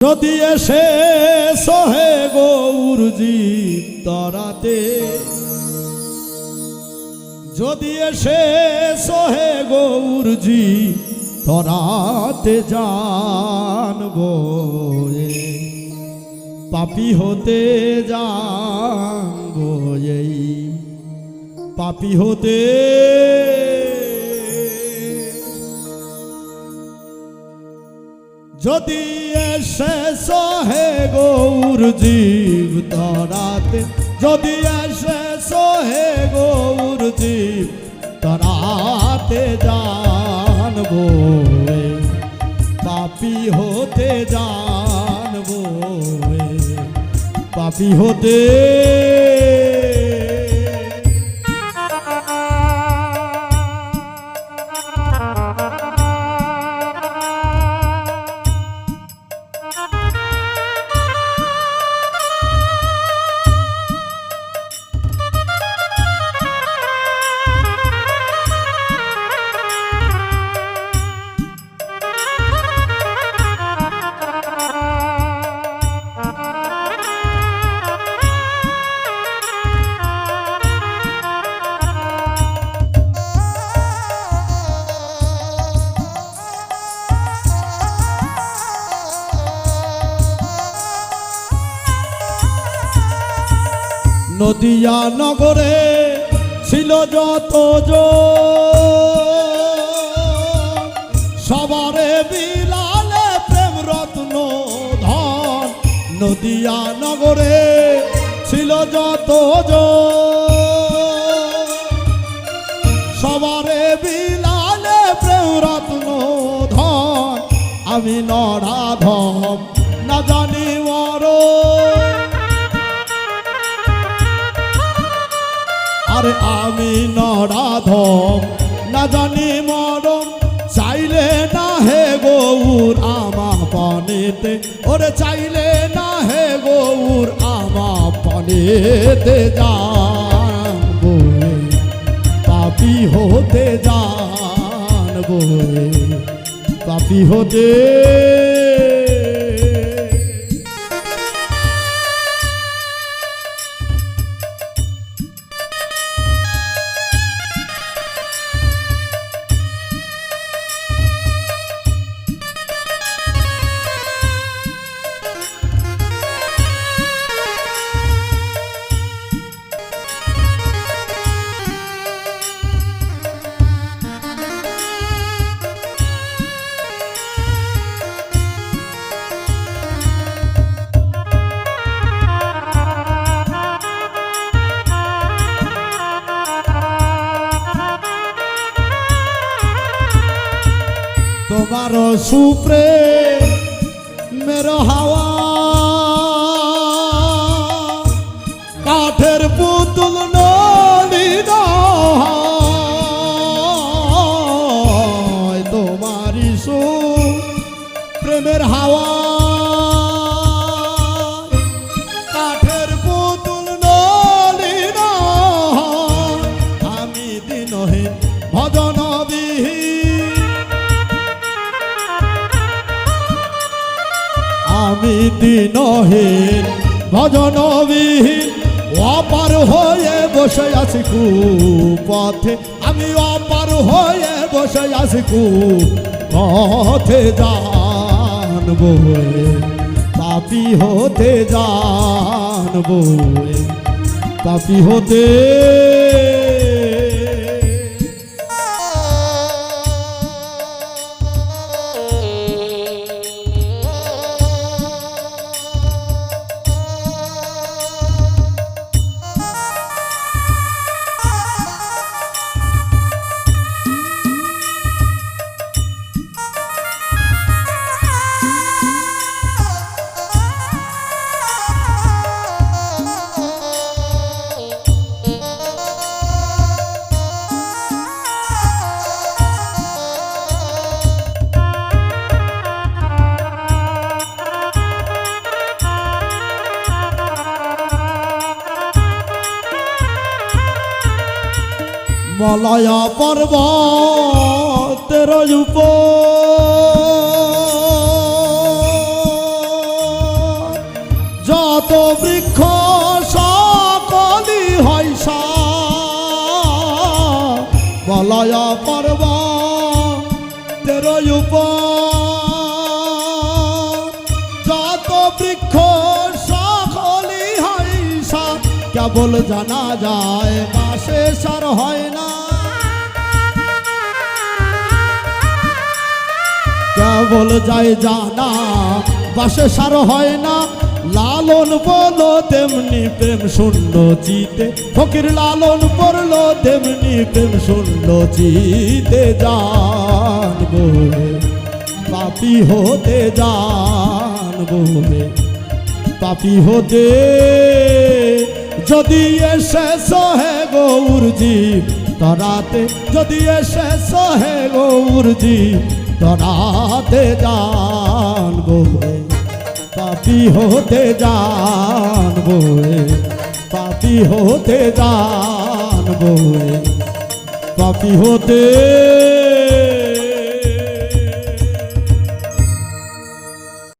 যদি এসে সহে গৌরজি তরাতে যদি এসে সহে গৌরজি তরাতে এ, পাপি হতে জানব এই পাপি হতে যদি এসে সহে গৌর জীব তরাতে। যদি এসে সহে গৌর জীব তরাতে জানব পাপি হতে জানব পাপি হতে নদিয়া নগরে ছিল যত সবারে বিলালে প্রেম রত্ন ধন। নদিয়া নগরে ছিল যত সবারে বিলালে প্রেম রত্ন ধন। আমি নরাধম না জানি মরণ। আরে আমি নরাধম। না জানি মরম চাইলে না হে গৌর আমা পানেতে। ওরে চাইলে না হে গৌর আমা পানেতে জানব রে, পাপি হতে রে, পাপি হতে তোমার সুপ্রে মেরো হাওয়া। কাঠের পুতুল নলিন আমি দিনহীন, ভজনবিহীন, অপার হয়ে বসে আছি কু পথে আমি অপার হয়ে বসে আছি কু পথে জানব পাপি হতে জানব পাপি হতে মলয়া পর্বতের রূপ। যত বৃক্ষ সকলি হয় বলয় পর্ব তেরো কেবল জানা যায় বাসে সার হয় না। কেবল যায় জানা বাসে সার হয় না। লালন বলো তেমনি প্রেম শূন্য চিতে ফকির লালন পড়ল তেমনি প্রেম শূন্য চিতে জানব পাপি হতে জানব পাপি হতে যদি এসে সহে গৌর জীব তরাতে যদি এসে সহে গৌর জীব তরাতে জানব পাপি হতে জানব পাপি হতে জানব পাপি হতে